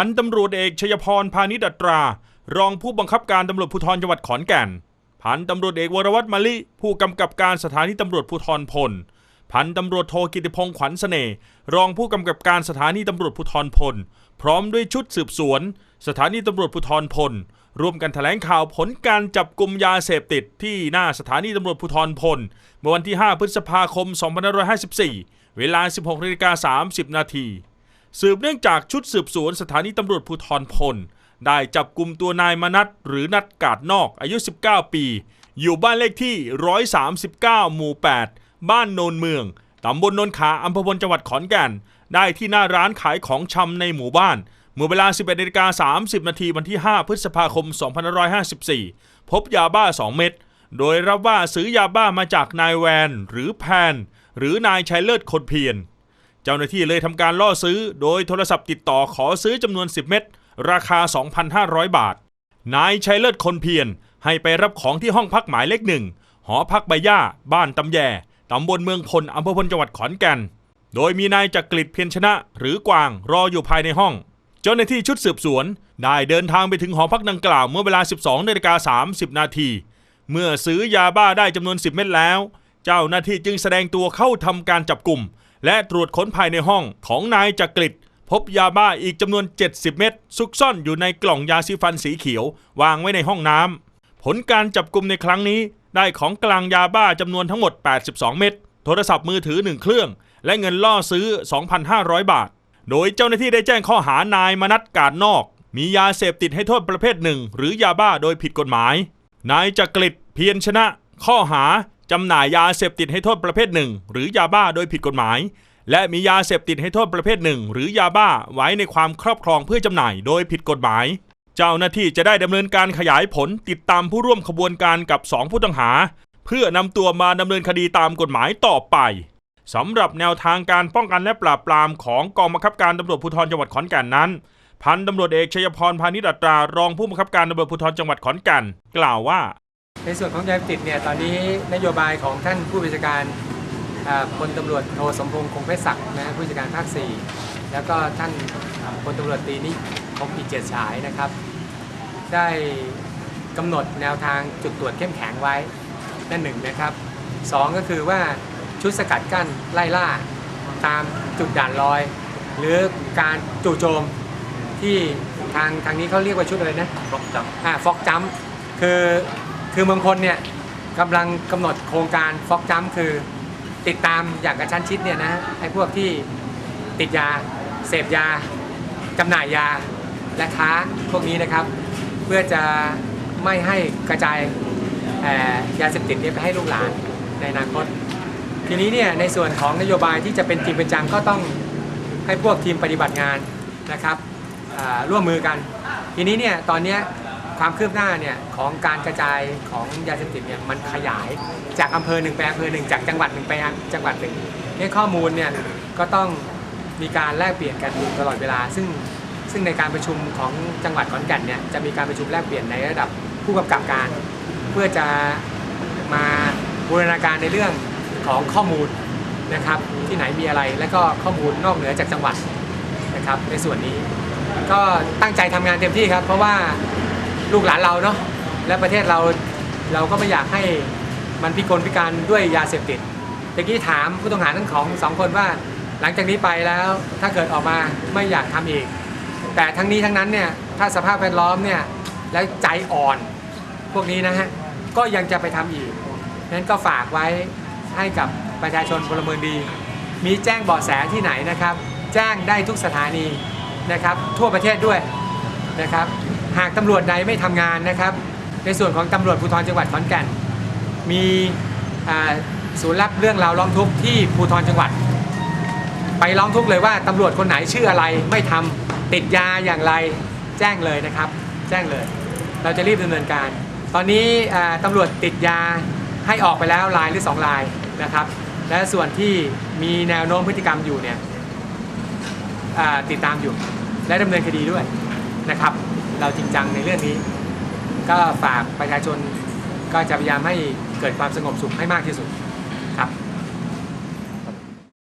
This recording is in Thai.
พันตำรวจเอกชยพรพานิชอัตรา รองผู้บังคับการตำรวจภูธรจังหวัดขอนแก่น พันตำรวจเอกวรวัตรมาลิ ผู้กำกับการสถานีตำรวจภูธรพล พันตำรวจโทกิติพงษ์ขวัญเสน่ห์รองผู้กำกับการสถานีตำรวจภูธรพล พร้อมด้วยชุดสืบสวน สถานีตำรวจภูธรพล ร่วมกันแถลงข่าวผลการจับกลุ่มยาเสพติดที่หน้าสถานีตำรวจภูธรพลเมื่อวันที่ 5 พฤษภาคม 2554 เวลา 16นาฬิกา30 นาที สืบเนื่องจากชุดสืบสวนสถานีตำรวจภูธรพล ได้จับกลุ่มตัวนายมนัทหรือนัดกาดนอกอายุ 19 ปี อยู่บ้านเลขที่ 139 หมู่ 8 บ้านโนนเมืองตำบลโนนขาอำเภอพลจังหวัดขอนแก่น ได้ที่หน้าร้านขายของชำในหมู่บ้าน เมื่อเวลา 11นาฬิกา30 นาทีวันที่ 5 พฤษภาคม 2554 พบยาบ้า 2 เม็ด โดยรับว่าซื้อยาบ้ามาจากนายแวน หรือแพน หรือนายชัยเลิศคนเพียร จ้าหน้าที่เลยทำการล่อซื้อ โดยโทรศัพท์ติดต่อขอซื้อจำนวน 10 เม็ดราคา 2,500 บาท นายชัยเลิศคนเพียรให้ไปรับของที่ห้องพักหมายเลขหนึ่ง หอพักใบย่า บ้านตำแยตำบลเมืองพลอำเภอพลจังหวัดขอนแก่น โดยมีนายจักริดเพียรชนะ หรือกวางรออยู่ภายในห้อง เจ้าหน้าที่ชุดสืบสวน ได้เดินทางไปถึงหอพักดังกล่าวเมื่อเวลา 12นาฬิกา30 นาทีเมื่อซื้อยาบ้าได้จำนวน 10 เม็ดแล้ว เจ้าหน้าที่จึงแสดงตัวเข้าทำการจับกลุ่ม และตรวจค้นภายในห้องของนายจักริดพบยาบ้าอีกจำนวน 70 เม็ดซุกซ่อนอยู่ในกล่องยาสีฟันสีเขียว วางไว้ในห้องน้ำผลการจับกลุ่มในครั้งนี้ ได้ของกลางยาบ้าจำนวนทั้งหมด 82 เม็ดโทรศัพท์มือถือ 1 เครื่อง และเงินล่อซื้อ 2,500 บาท โดยเจ้าหน้าที่ได้แจ้งข้อหานายมนัดกาดนอก มียาเสพติดให้โทษประเภทหนึ่ง หรือยาบ้าโดยผิดกฎหมาย นายจักริดเพียรชนะ ข้อหา จำหน่ายยาเสพติดให้โทษประเภทหนึ่ง หรือยาบ้าโดยผิดกฎหมาย และมียาเสพติดให้โทษประเภทหนึ่ง หรือยาบ้าไว้ในความครอบครองเพื่อจำหน่ายโดยผิดกฎหมาย เจ้าหน้าที่จะได้ดำเนินการขยายผลติดตามผู้ร่วมขบวนการกับ 2 ผู้ต้องหา เพื่อนำตัวมาดำเนินคดีตามกฎหมายต่อไปสำหรับแนวทางการป้องกันและปราบปรามของกองบังคับการตำรวจภูธรจังหวัดขอนแก่นนั้นพันตำรวจเอกชัยพรพานิชอัตรารองผู้บังคับการตำรวจภูธรจังหวัดขอนแก่นกล่าวว่า ในส่วนของยาเสพติดเนี่ยตอนนี้นโยบายของท่านผู้บัญชาการอ่าพลตำรวจโทสมพงษ์คงเพชรศักดิ์นะฮะผู้บัญชาการภาค 4 แล้วก็ท่านพลตำรวจตรีนิคมอิเจตฉายนะครับ ได้กำหนดแนวทางจุดตรวจเข้มแข็งไว้นั่นหนึ่งนะครับสองก็คือว่าชุดสกัดกั้นไล่ล่าตามจุดด่านลอย หรือการจู่โจมที่ทางทางนี้เขาเรียกว่าชุดอะไรนะฟอกจับอ่าฟอกจัมคือ คือเมืองพลเนี่ยกำลังกำหนดโครงการฟอกจัมคือติดตามอย่างกระชั้นชิดเนี่ยนะไอ้พวกที่ติดยาเสพยาจำหน่ายยาและค้าพวกนี้นะครับ เพื่อจะไม่ให้กระจายยาเสพติดนี่ยไปให้ลูกหลานในอนาคต ทีนี้เนี่ยในส่วนของนโยบายที่จะเป็นจริงเป็นจังก็ต้องให้พวกทีมปฏิบัติงานนะครับร่วมมือกัน ทีนี้เนี่ยตอนเนี้ย ความคืบหน้าเนี่ยของการกระจายของยาเสพติดเนี่ยมันขยายจากอำเภอหนึ่งไปอำเภอหนึ่งจากจังหวัดหนึ่งไปจังหวัดหนึ่งนี่ข้อมูลเนี่ยก็ต้องมีการแลกเปลี่ยนกันอยู่ตลอดเวลา ซึ่งซึ่งในการประชุมของจังหวัดขอนแก่นเนี่ยจะมีการประชุมแลกเปลี่ยนในระดับผู้กำกับการ เพื่อจะมาบูรณาการในเรื่องของข้อมูลนะครับที่ไหนมีอะไร และก็ข้อมูลนอกเหนือจากจังหวัดนะครับในส่วนนี้ ก็ตั้งใจทำงานเต็มที่ครับ เพราะว่า ลูกหลานเราเนาะและประเทศเราเราก็ไม่อยากให้มันพิกลพิการด้วยยาเสพติดเมื่อกี้ถามผู้ต้องหาทั้งของสองคนว่า หลังจากนี้ไปแล้วถ้าเกิดออกมาไม่อยากทำอีก แต่ทั้งนี้ทั้งนั้นเนี่ยถ้าสภาพแวดล้อมเนี่ยแล้วใจอ่อนพวกนี้นะฮะก็ยังจะไปทำอีกนั้นก็ฝากไว้ให้กับประชาชนพลเมืองดี มีแจ้งเบาะแสที่ไหนนะครับ แจ้งได้ทุกสถานีนะครับ ทั่วประเทศด้วย นะครับ หากตำรวจใดไม่ทำงานนะครับ ในส่วนของตำรวจภูธรจังหวัดขอนแก่น มีศูนย์รับเรื่องราวร้องทุกข์ที่ภูธรจังหวัด ไปร้องทุกข์เลยว่าตำรวจคนไหนชื่ออะไรไม่ทำติดยาอย่างไรแจ้งเลยนะครับ แจ้งเลย เราจะรีบดำเนินการ ตอนนี้อ่าตำรวจติดยาให้ออกไปแล้วรายหรือสองรายนะครับ และส่วนที่มีแนวโน้มพฤติกรรมอยู่เนี่ยติดตามอยู่ และดำเนินคดีด้วย นะครับ เราจริงจังในเรื่องนี้ ก็ฝากประชาชนก็จะพยายามให้เกิดความสงบสุขให้มากที่สุด